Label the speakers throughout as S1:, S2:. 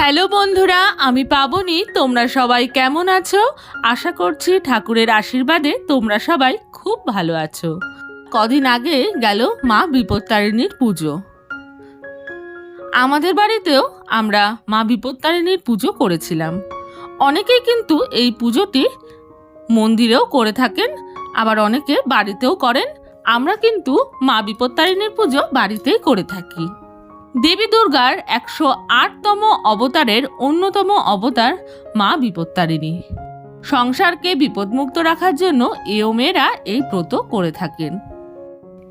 S1: Hello বন্ধুরা, আমি পাবনি, তোমরা সবাই কেমন আছো? আশা করছি ঠাকুরের আশীর্বাদে তোমরা সবাই খুব ভালো আছো। কদিন আগে গেল মা বিপত্তারিণীর পুজো। আমাদের বাড়িতেও আমরা মা বিপত্তারিণীর পুজো করেছিলাম। অনেকেই কিন্তু এই পুজোটি মন্দিরেও করে থাকেন, আবার অনেকে বাড়িতেও করেন। আমরা কিন্তু মা বিপত্তারিণীর পুজো বাড়িতেই করে থাকি। দেবী দুর্গার একশো আটতম অবতারের অন্যতম অবতার মা বিপত্তারিণী। সংসারকে বিপদমুক্ত রাখার জন্য এও মেয়েরা এই ব্রত করে থাকেন।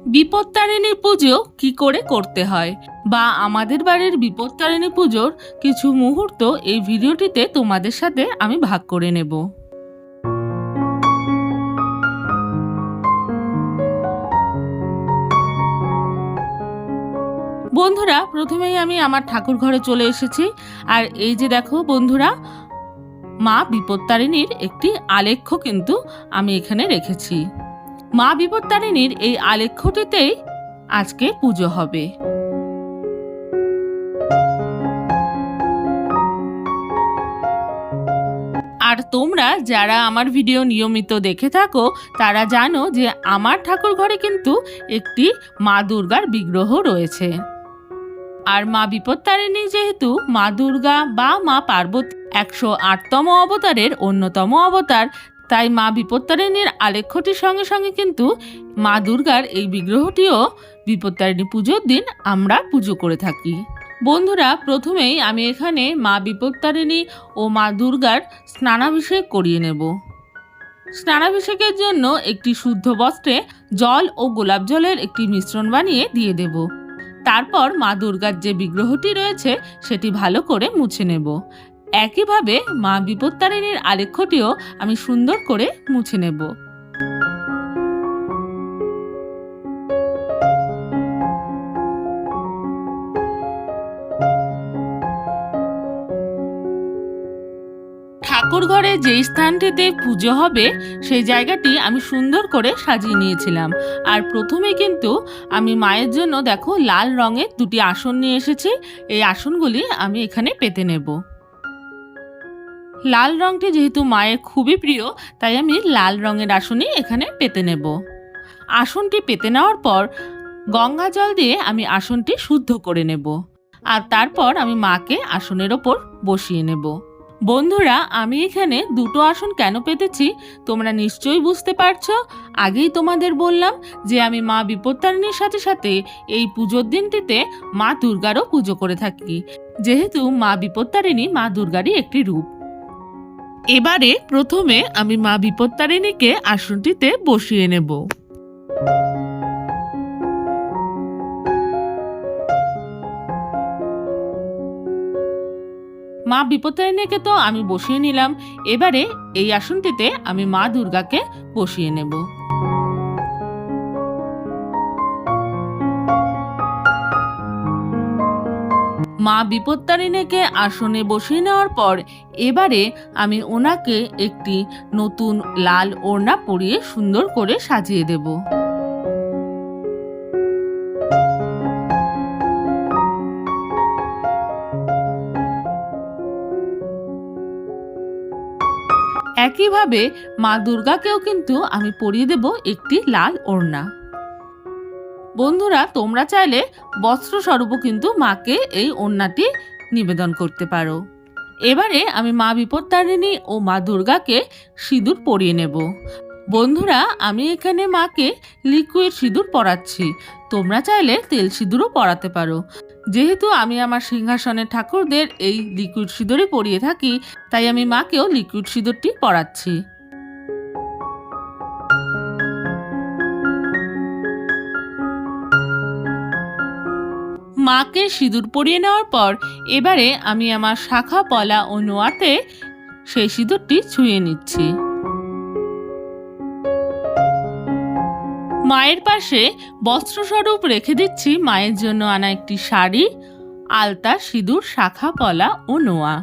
S1: বিপত্তারিণী পুজো কি করে করতে হয়? বা আমাদের বাড়ির বিপত্তারিণী পুজোর কিছু মুহূর্ত এই ভিডিওটিতে তোমাদের সাথে আমি ভাগ করে নেব। বন্ধুরা প্রথমেই আমি আমার ঠাকুর ঘরে চলে এসেছি। আর এই যে দেখো বন্ধুরা, মা বিপত্তারিণীর একটি আলেখ্য কিন্তু আমি এখানে রেখেছি। মা বিপত্তারিণীর এই আলেখ্যটিতেই আজকে পুজো হবে। আর তোমরা যারা আমার ভিডিও নিয়মিত দেখে থাকো, তারা জানো যে আমার ঠাকুর ঘরে কিন্তু একটি মা দুর্গার বিগ্রহ রয়েছে। আর মা বিপত্তারিণী যেহেতু মা দুর্গা বা মা পার্বতী একশো আটতম অবতারের অন্যতম অবতার, তাই মা বিপত্তারিণীর আলেখ্যটির সঙ্গে সঙ্গে কিন্তু মা দুর্গার এই বিগ্রহটিও বিপত্তারিণী পুজোর দিন আমরা পুজো করে থাকি। বন্ধুরা, প্রথমেই আমি এখানে মা বিপত্তারিণী ও মা দুর্গার স্নানাভিষেক করিয়ে নেব। স্নানাভিষেকের জন্য একটি শুদ্ধ বস্ত্রে জল ও গোলাপ জলের একটি মিশ্রণ বানিয়ে দিয়ে দেব। তারপর মা দুর্গার যে বিগ্রহটি রয়েছে, সেটি ভালো করে মুছে নেব। একইভাবে মা বিপত্তারিণীর আলেখ্যটিও আমি সুন্দর করে মুছে নেব। ঠাকুর ঘরে যেই স্থানটিতে পুজো হবে, সেই জায়গাটি আমি সুন্দর করে সাজিয়ে নিয়েছিলাম। আর প্রথমে কিন্তু আমি মায়ের জন্য, দেখো, লাল রঙের দুটি আসন নিয়ে এসেছি। এই আসনগুলি আমি এখানে পেতে নেব। লাল রংটি যেহেতু মায়ের খুবই প্রিয়, তাই আমি লাল রঙের আসনই এখানে পেতে নেব। আসনটি পেতে নেওয়ার পর গঙ্গা জল দিয়ে আমি আসনটি শুদ্ধ করে নেব। আর তারপর আমি মাকে আসনের ওপর বসিয়ে নেব। বন্ধুরা, আমি এখানে দুটো আসন কেন পেতেছি তোমরা নিশ্চয়ই বুঝতে পারছ। আগেই তোমাদের বললাম যে আমি মা বিপত্তারিণীর সাথে সাথে এই পুজোর দিনটিতে মা দুর্গারও পুজো করে থাকি। যেহেতু মা বিপত্তারিণী মা দুর্গারই একটি রূপ। এবারে প্রথমে আমি মা বিপত্তারিণীকে আসনটিতে বসিয়ে নেব। মা বিপত্তারিণীকে তো আমি বসিয়ে নিলাম। এবারে এই আসনটিতে আমি মা দুর্গাকে বসিয়ে নেব। মা বিপত্তারিণীকে আসনে বসিয়ে নেওয়ার পর এবারে আমি ওনাকে একটি নতুন লাল ওড়না পরিয়ে সুন্দর করে সাজিয়ে দেব। একইভাবে মা দুর্গাকেও কিন্তু আমি পরিয়ে দেব একটি লাল ওড়না। বন্ধুরা, তোমরা চাইলে বস্ত্রস্বরূপও কিন্তু মাকে এই ওড়নাটি নিবেদন করতে পারো। এবারে আমি মা বিপত্তারিণী ও মা দুর্গাকে সিঁদুর পরিয়ে নেব। বন্ধুরা, আমি এখানে মাকে লিকুইড সিঁদুর পরাচ্ছি। তোমরা চাইলে তেল সিঁদুরও পরাতে পারো। যেহেতু আমি আমার সিংহাসনের ঠাকুরদের এই লিকুইড সিঁদুরে পরিয়ে থাকি, তাই আমি মাকেও লিকুইড সিঁদুরটি পরাচ্ছি। মাকে সিঁদুর পরিয়ে নেওয়ার পর এবারে আমি আমার শাখা পলা ও নোয়াতে সেই সিঁদুরটি ছুঁয়ে নিচ্ছি। মায়ের পাশে বস্ত্রস্বরূপ রেখে দিচ্ছি মায়ের জন্য আনা একটি শাড়ি, আলতা, সিঁদুর, শাখা পলা ও নোয়া।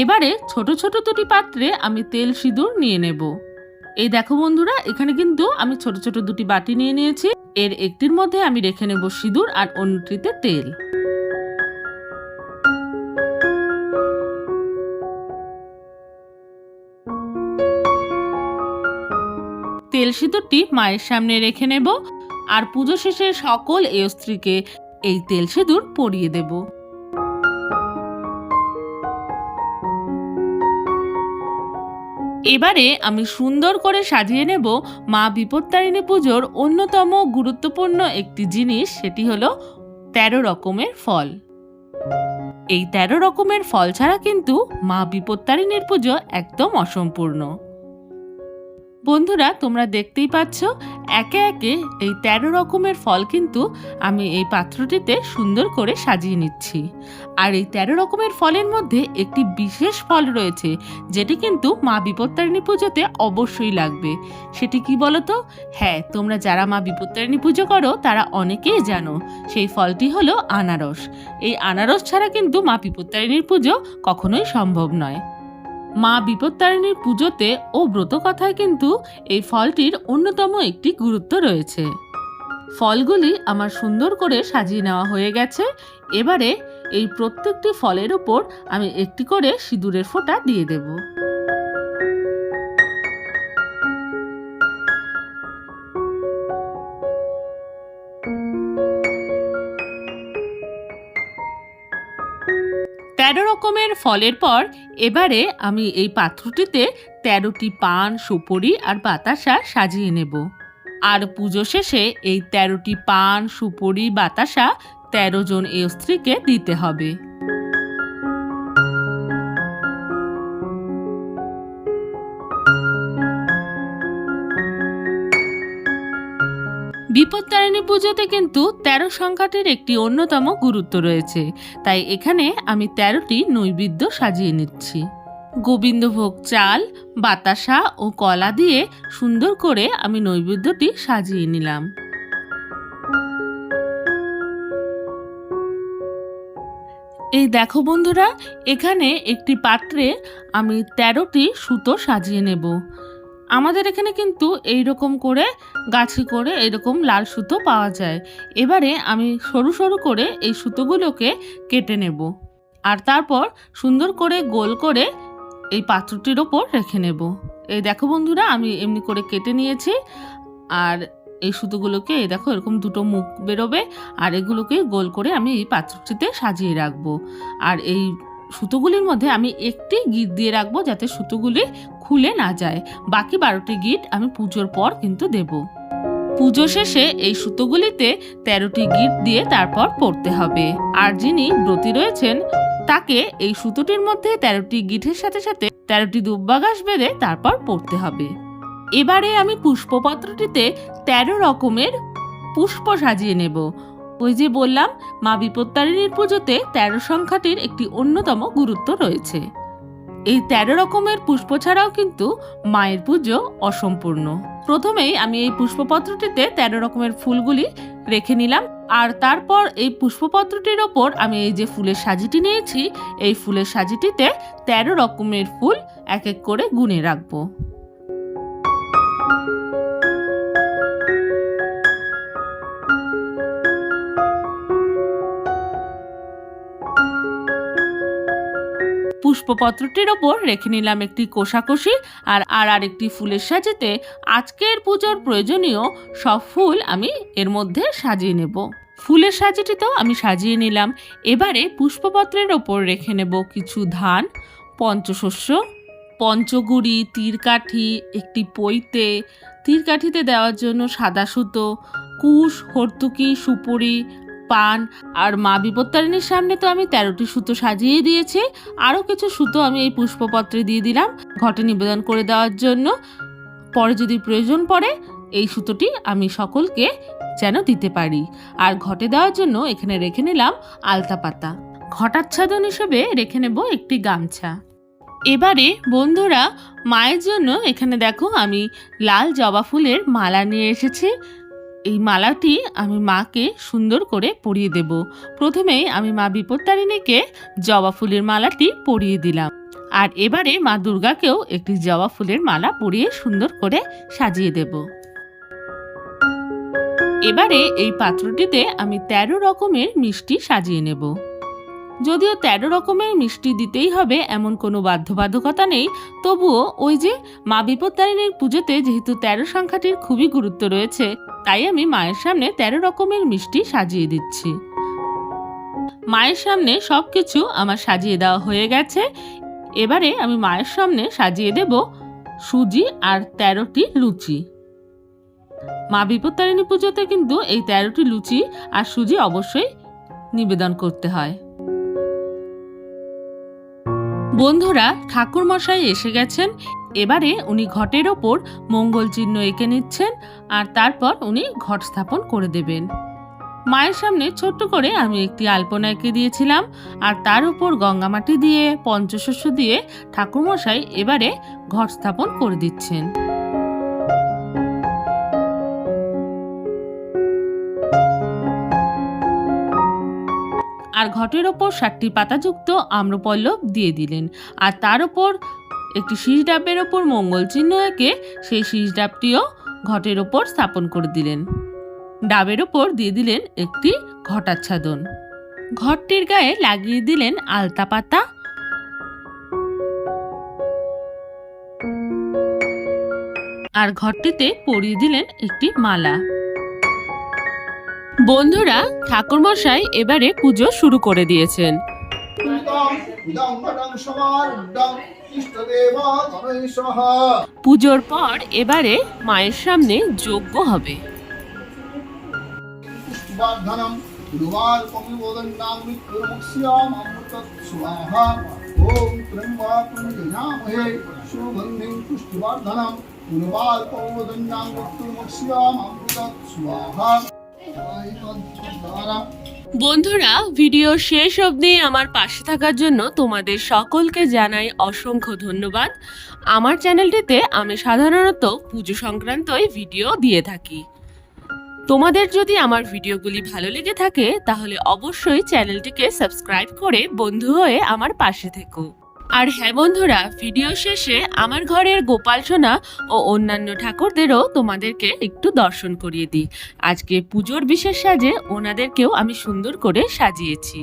S1: এবারে ছোট ছোট দুটি পাত্রে আমি তেল সিঁদুর নিয়ে নেব। এই দেখো বন্ধুরা, এখানে কিন্তু আমি ছোট ছোট দুটি বাটি নিয়ে নিয়েছি। এর একটির মধ্যে আমি রেখে নেব সিঁদুর আর অন্যটিতে তেল। তেল সিঁদুরটি মায়ের সামনে রেখে নেব আর পুজো শেষে সকল এ স্ত্রীকে এই তেল সিঁদুর পরিয়ে দেব। এবারে আমি সুন্দর করে সাজিয়ে নেব মা বিপত্তারিণী পুজোর অন্যতম গুরুত্বপূর্ণ একটি জিনিস, সেটি হলো তেরো রকমের ফল। এই তেরো রকমের ফল ছাড়া কিন্তু মা বিপত্তারিণীর পুজো একদম অসম্পূর্ণ। বন্ধুরা, তোমরা দেখতেই পাচ্ছ, একে একে এই তেরো রকমের ফল কিন্তু আমি এই পাত্রটিতে সুন্দর করে সাজিয়ে নিচ্ছি। আর এই তেরো রকমের ফলের মধ্যে একটি বিশেষ ফল রয়েছে, যেটি কিন্তু মা বিপত্তারিণী পুজোতে অবশ্যই লাগবে। সেটি কি বলতো? হ্যাঁ তোমরা যারা মা বিপত্তারিণী পুজো করো, তারা অনেকেই জানো, সেই ফলটি হলো আনারস। এই আনারস ছাড়া কিন্তু মা বিপত্তারিণীর পুজো কখনোই সম্ভব নয়। মা বিপত্তারিণীর পুজোতে ও ব্রত কথায় কিন্তু এই ফলটির অন্যতম একটি গুরুত্ব রয়েছে। ফলগুলি আমার সুন্দর করে সাজিয়ে নেওয়া হয়ে গেছে। এবারে এই প্রত্যেকটি ফলের ওপর আমি একটি করে সিঁদুরের ফোঁটা দিয়ে দেব। রকমের ফলের পর এবারে আমি এই পাত্রটিতে তেরোটি পান, সুপরি আর বাতাসা সাজিয়ে নেব। আর পুজো শেষে এই তেরোটি পান, সুপরি, বাতাসা তেরো জন এই স্ত্রীকে দিতে হবে। বিপত্তারিণী পুজোতে কিন্তু তেরো সংখ্যাটির একটি অন্যতম গুরুত্ব রয়েছে। তাই এখানে আমি তেরোটি নৈবেদ্য সাজিয়ে নিচ্ছি। গোবিন্দভোগ চাল, বাতাসা ও কলা দিয়ে সুন্দর করে আমি নৈবেদ্যটি সাজিয়ে নিলাম। এই দেখো বন্ধুরা, এখানে একটি পাত্রে আমি তেরোটি সুতো সাজিয়ে নেব। আমাদের এখানে কিন্তু এই রকম করে গাছি করে এরকম লাল সুতো পাওয়া যায়। এবারে আমি সরু সরু করে এই সুতোগুলোকে কেটে নেব। আর তারপর সুন্দর করে গোল করে এই পাত্রটির ওপর রেখে নেব। এই দেখো বন্ধুরা, আমি এমনি করে কেটে নিয়েছি। আর এই সুতোগুলোকে দেখো, এরকম দুটো মুখ বেরোবে। আর এগুলোকে গোল করে আমি এই পাত্রটিতে সাজিয়ে রাখব। আর এই সুতোগুলির মধ্যে আমি একটি গিট দিয়ে রাখব যাতে সুতোগুলি খুলে না যায়। বাকি বারোটি গিট আমি পুজোর পর কিন্তু দেব। পুজো শেষে এই সুতোগুলিতে তেরোটি গিট দিয়ে তারপর পড়তে হবে। আর যিনি ব্রতী রয়েছেন, তাকে এই সুতোটির মধ্যে তেরোটি গিঠের সাথে সাথে তেরোটি দুব্বাঘাস বেঁধে তারপর পড়তে হবে। এবারে আমি পুষ্পপত্রটিতে তেরো রকমের পুষ্প সাজিয়ে নেব। ওই যে বললাম, মা বিপত্তারিণীর পুজোতে তেরো সংখ্যাটির একটি অন্যতম গুরুত্ব রয়েছে। এই তেরো রকমের পুষ্প ছাড়াও কিন্তু মায়ের পুজো অসম্পূর্ণ। প্রথমেই আমি এই পুষ্পপত্রটিতে তেরো রকমের ফুলগুলি রেখে নিলাম, আর তারপর এই পুষ্পপত্রটির ওপর আমি এই যে ফুলের সাজিটি নিয়েছি, এই ফুলের সাজিটিতে তেরো রকমের ফুল এক এক করে গুনে রাখব। পুষ্পপত্রটির ওপর রেখে নিলাম একটি কোষাকষি আর আর আরেকটি ফুলের সাজেতে আজকের পুজোর প্রয়োজনীয় সব ফুল আমি এর মধ্যে সাজিয়ে নেব। ফুলের সাজিটিতেও আমি সাজিয়ে নিলাম। এবারে পুষ্পপত্রের ওপর রেখে নেব কিছু ধান, পঞ্চশস্য, পঞ্চগুড়ি, তীরকাঠি, একটি পৈতে, তীরকাঠিতে দেওয়ার জন্য সাদা সুতো, কুশ, হর্তুকি, সুপুরি পান। আর মা বিপত্তারিণীর সামনে তো আমি তেরোটি সুতো সাজিয়ে দিয়েছি। আরও কিছু সুতো আমি এই পুষ্পপত্রে দিয়ে দিলাম ঘটে নিবেদন করে দেওয়ার জন্য। পরে যদি প্রয়োজন পড়ে, এই সুতোটি আমি সকলকে যেন দিতে পারি। আর ঘটে দেওয়ার জন্য এখানে রেখে নিলাম আলতা পাতা। ঘটাচ্ছাদন হিসেবে রেখে নেব একটি গামছা। এবারে বন্ধুরা, মায়ের জন্য এখানে দেখো আমি লাল জবা ফুলের মালা নিয়ে এসেছি। এই মালাটি আমি মাকে সুন্দর করে পরিয়ে দেব। প্রথমেই আমি মা বিপত্তারিণীকে জবা ফুলের মালাটি পরিয়ে দিলাম। আর এবারে মা দুর্গাকেও একটি জবা ফুলের মালা পরিয়ে সুন্দর করে সাজিয়ে দেব। এবারে এই পাত্রটিতে আমি তেরো রকমের মিষ্টি সাজিয়ে নেব। যদিও তেরো রকমের মিষ্টি দিতেই হবে এমন কোনো বাধ্যবাধকতা নেই, তবুও ওই যে মা বিপত্তারিণীর পুজোতে যেহেতু তেরো সংখ্যাটির খুবই গুরুত্ব রয়েছে তাই আমি মায়ের সামনে তেরো রকমের মিষ্টি সাজিয়ে দিচ্ছি। মায়ের সামনে সব কিছু আমার সাজিয়ে দেওয়া হয়ে গেছে। এবারে আমি মায়ের সামনে সাজিয়ে দেব সুজি আর তেরোটি লুচি। মা বিপত্তারিণী পুজোতে কিন্তু এই তেরোটি লুচি আর সুজি অবশ্যই নিবেদন করতে হয়। বন্ধুরা ঠাকুর মশাই এসে গেছেন। এবারে উনি ঘটের ওপর মঙ্গল চিহ্ন এঁকে নিচ্ছেন আর তারপর উনি ঘট স্থাপন করে দেবেন। মায়ের সামনে ছোট্ট করে আমি একটি আলপনা এঁকে দিয়েছিলাম আর তার উপর গঙ্গামাটি দিয়ে, পঞ্চশস্য দিয়ে ঠাকুরমশাই এবারে ঘট স্থাপন করে দিচ্ছেন। আর ঘটের ওপর ষাটটি পাতাযুক্ত আম্রপল্লব দিয়ে দিলেন আর তার ওপর একটি শীষ ডাবের ওপর মঙ্গল চিহ্ন এঁকে সেই শীষ ডাবটিও ঘটের ওপর স্থাপন করে দিলেন। ডাবের ওপর দিয়ে দিলেন একটি ঘটাচ্ছাদন। ঘরটির গায়ে লাগিয়ে দিলেন আলতা পাতা। আর ঘরটিতে পরিয়ে দিলেন একটি মালা। বন্ধুরা, ঠাকুরমশাই এবারে পুজো শুরু করে দিয়েছেন। পুজোর পর এবারে মায়ের সামনে যজ্ঞ হবে।
S2: ওম ত্রম্বকং যজামহে সুগন্ধিং পুষ্টিবর্ধনম অমৃতৎ স্বাহা।
S1: বন্ধুরা ভিডিও শেষ অবধি আমার পাশে থাকার জন্য তোমাদের সকলকে জানাই অসংখ্য ধন্যবাদ। আমার চ্যানেলটিতে আমি সাধারণত পুজো সংক্রান্তই ভিডিও দিয়ে থাকি। তোমাদের যদি আমার ভিডিওগুলি ভালো লেগে থাকে, তাহলে অবশ্যই চ্যানেলটিকে সাবস্ক্রাইব করে বন্ধু হয়ে আমার পাশে থেকো। আর হ্যাঁ বন্ধুরা ভিডিও শেষে আমার ঘরের গোপাল সোনা ও অন্যান্য ঠাকুরদেরও তোমাদেরকে একটু দর্শন করিয়ে দিই। আজকে পুজোর বিশেষ সাজে ওনাদেরকেও আমি সুন্দর করে সাজিয়েছি।